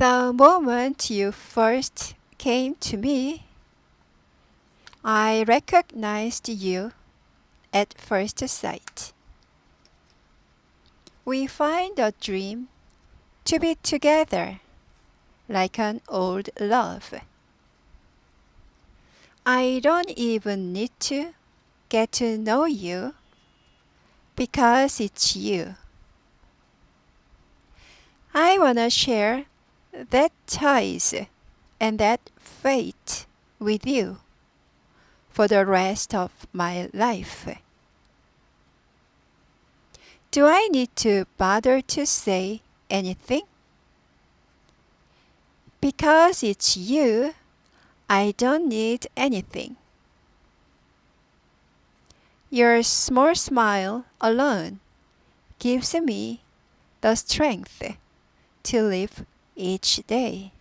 The moment you first came to me, I recognized you at first sight. We find a dream to be together like an old love. I don't even need to get to know you because it's you. I wanna share that ties and that fate with you for the rest of my life. Do I need to bother to say anything? Because it's you, I don't need anything. Your small smile alone gives me the strength to live each day.